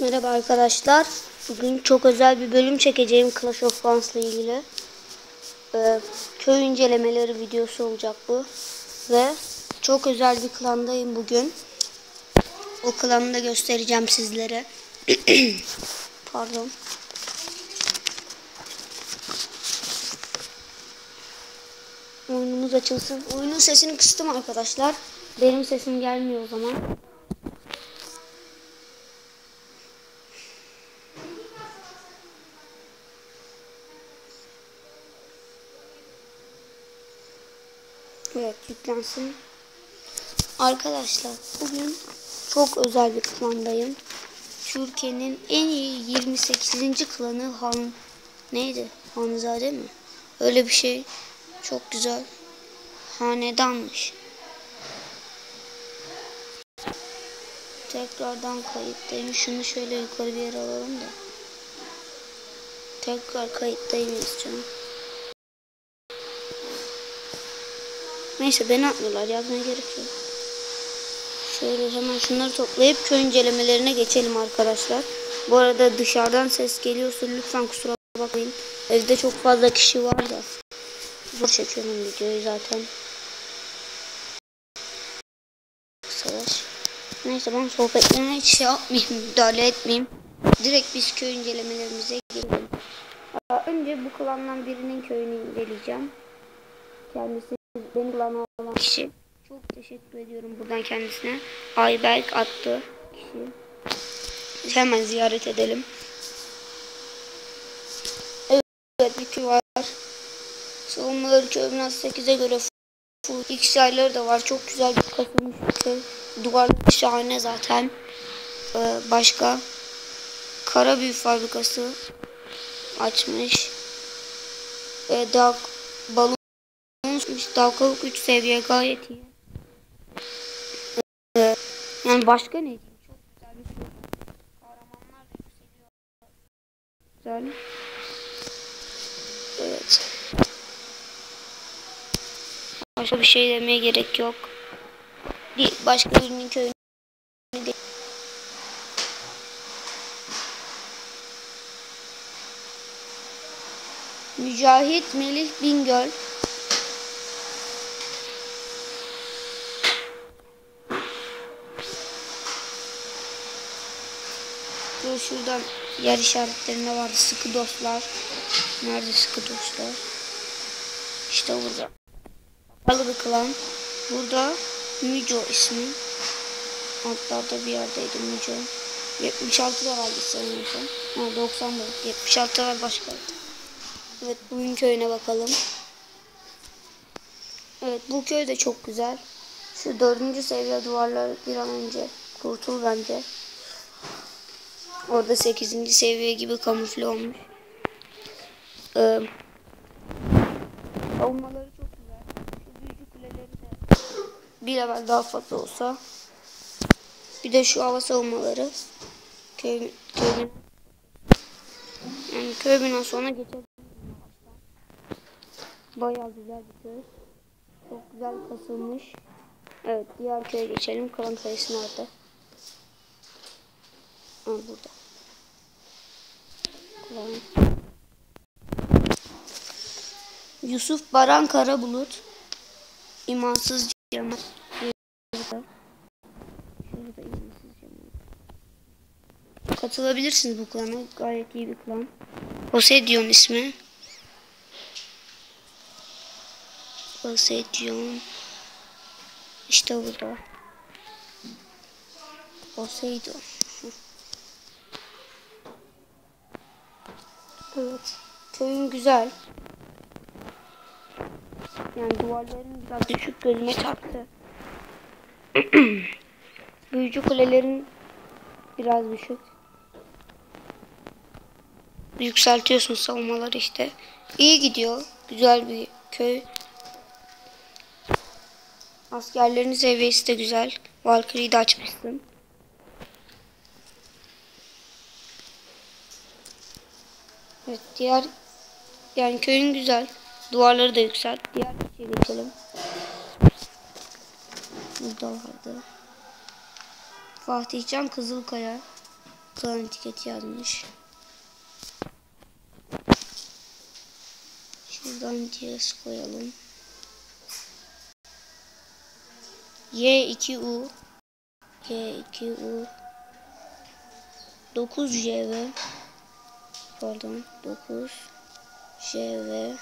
Merhaba arkadaşlar. Bugün çok özel bir bölüm çekeceğim Clash of Clans ile ilgili. Ee, köy incelemeleri videosu olacak bu. Ve çok özel bir klandayım bugün. O klanı da göstereceğim sizlere. Pardon. Oyunumuz açılsın. Oyunun sesini kıstım arkadaşlar. Benim sesim gelmiyor o zaman. Evet yüklensin. Arkadaşlar bugün çok özel bir klandayım. Türkiye'nin en iyi 28. klanı Han neydi? Hanzade mi? Öyle bir şey. Çok güzel. Hanedanmış. Tekrardan kayıttayım. Şunu şöyle yukarı bir yere alalım da. Tekrar kayıttayım istiyorum. Neyse beni atmıyorlar yazmaya gerek yok. Şöyle hemen şunları toplayıp köy incelemelerine geçelim arkadaşlar. Bu arada dışarıdan ses geliyorsa lütfen kusura bakmayın. Evde çok fazla kişi var da. Zor çekiyorum videoyu zaten. Savaş. Neyse ben sohbetlerine hiç şey yapmayayım, müdahale etmeyeyim. Direkt biz köy incelemelerimize girelim. Önce bu klandan birinin köyünü inceleyeceğim. Kendisi beni olan kişi. Çok teşekkür ediyorum buradan kendisine. Ayberk attı kişi. Hemen ziyaret edelim. Evet bir köy var. Savunmaları köy biraz 8'e göre full. X yayları da var. Çok güzel bir kasılmış bir köy. Duvarları şahane zaten. Ee, başka. Kara büyü fabrikası açmış. Ee, daha balon dalgalık 3 seviye gayet iyi. Ee, yani başka ne diyeyim? Çok güzel bir şey. Kahramanlar da yükseliyor. Güzel. Evet. Başka bir şey demeye gerek yok. Değil, başka birinin köyünü. Mücahit Melih Bingöl şuradan yer işaretlerinde vardı sıkı dostlar. Nerede sıkı dostlar? İşte burada. Kapalı klan. Burada Müco ismi. Altlarda bir yerdeydi Müco. 76 da vardı sanıyorsam. Ha 90 da. 76 da var başka. Evet bugün köyüne bakalım. Evet bu köy de çok güzel. Şu dördüncü seviye duvarlar bir an önce kurtul bence. Orada 8. seviye gibi kamufle olmuş. Ee, savunmaları çok güzel. Şu büyücü kuleleri de bir level daha fazla olsa. Bir de şu hava savunmaları. Köy, köy yani köy binası ona geçelim. Bayağı güzel bir köy. Çok güzel kasılmış. Evet diğer köye geçelim. Kalan sayısı nerede? Ha, burada. Kullanın. Yusuf Baran Karabulut imansız Cemal. Katılabilirsiniz bu klana gayet iyi bir klan. Poseidon ismi. Poseidon İşte burada. Poseidon Evet. Köyün güzel. Yani duvarların biraz düşük gözüme çarptı. Büyücü kulelerin biraz düşük. Yükseltiyorsun savunmaları işte. İyi gidiyor. Güzel bir köy. Askerlerin seviyesi de güzel. Valkyrie'yi de açmışsın. Evet diğer yani köyün güzel. Duvarları da yüksel. Diğer bir şey geçelim. Burada vardı. Fatihcan Kızılkaya. Klan etiketi yazmış. Şuradan DS koyalım. Y2U Y2U 9JV pardon 9 JV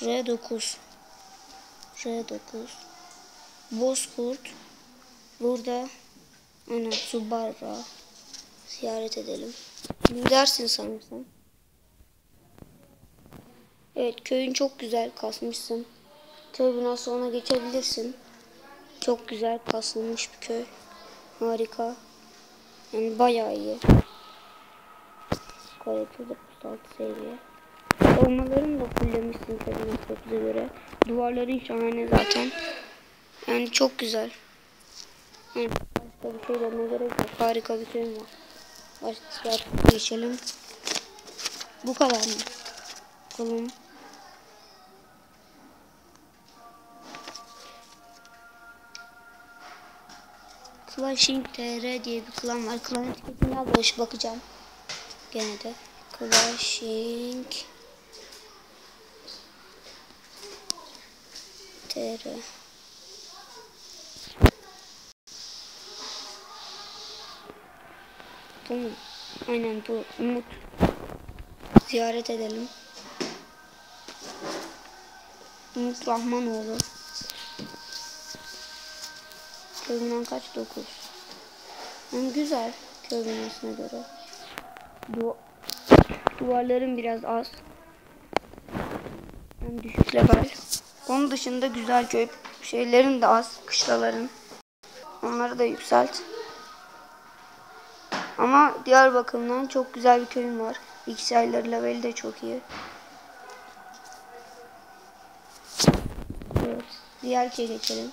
R9 R9 Bozkurt burada ana Subarra ziyaret edelim. Dersin sanırsam. Evet köyün çok güzel kasmışsın. Köy binası ona geçebilirsin. Çok güzel kasılmış bir köy. Harika. Yani bayağı iyi. Kalitede 36 seviye. Savunmalarını da fullemişsin tabii 9'a göre. Duvarların şahane zaten. Yani çok güzel. Yani başka bir şey demeye gerek yok. Harika bir köy var. Başka geçelim. Bu kadar mı? Bakalım. Clashing TR diye bir klan var. Klan etiketini almış bakacağım. Gene de. Clashing TR Tamam. Aynen bu. Umut. Ziyaret edelim. Umut Rahmanoğlu. Köyünden kaç? 9. Yani güzel köy binasına göre. Du duvarların biraz az. Yani düşük level. Onun dışında güzel köy şeylerin de az. Kışlaların. Onları da yükselt. Ama diğer bakımdan çok güzel bir köyüm var. Bilgisayarları leveli de çok iyi. Evet. Diğer köye geçelim.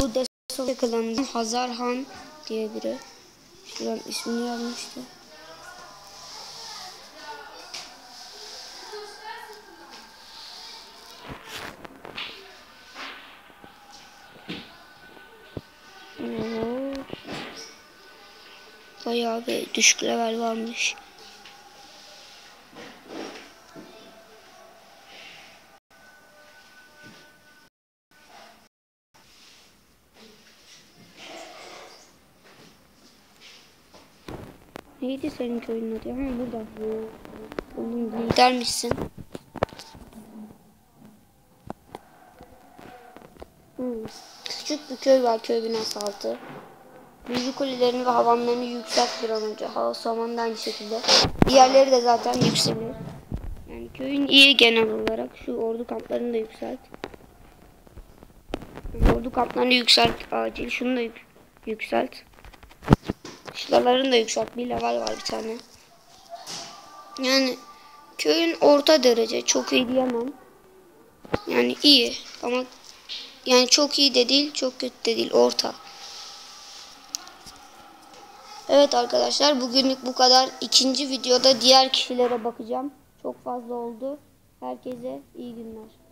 Bu Desol yakalandı. Hazar Han diye biri. Şuradan ismini yazmıştı. Bayağı bir düşük level varmış. Neydi senin köyün adı? Ha burada. Oğlum lidermişsin. Hmm. Küçük bir köy var köy binası altı. Büyücü kulelerini ve havanlarını yükselt bir an önce. Hava samanı da aynı şekilde. Diğerleri de zaten yükselir. Yani köyün iyi genel olarak. Şu ordu kamplarını da yükselt. Ordu kamplarını yükselt acil. Şunu da yük yükselt. Şuralarını da yükselt. Bir level var bir tane. Yani köyün orta derece. Çok iyi diyemem. Yani iyi ama yani çok iyi de değil, çok kötü de değil. Orta. Evet arkadaşlar bugünlük bu kadar. İkinci videoda diğer kişilere bakacağım. Çok fazla oldu. Herkese iyi günler.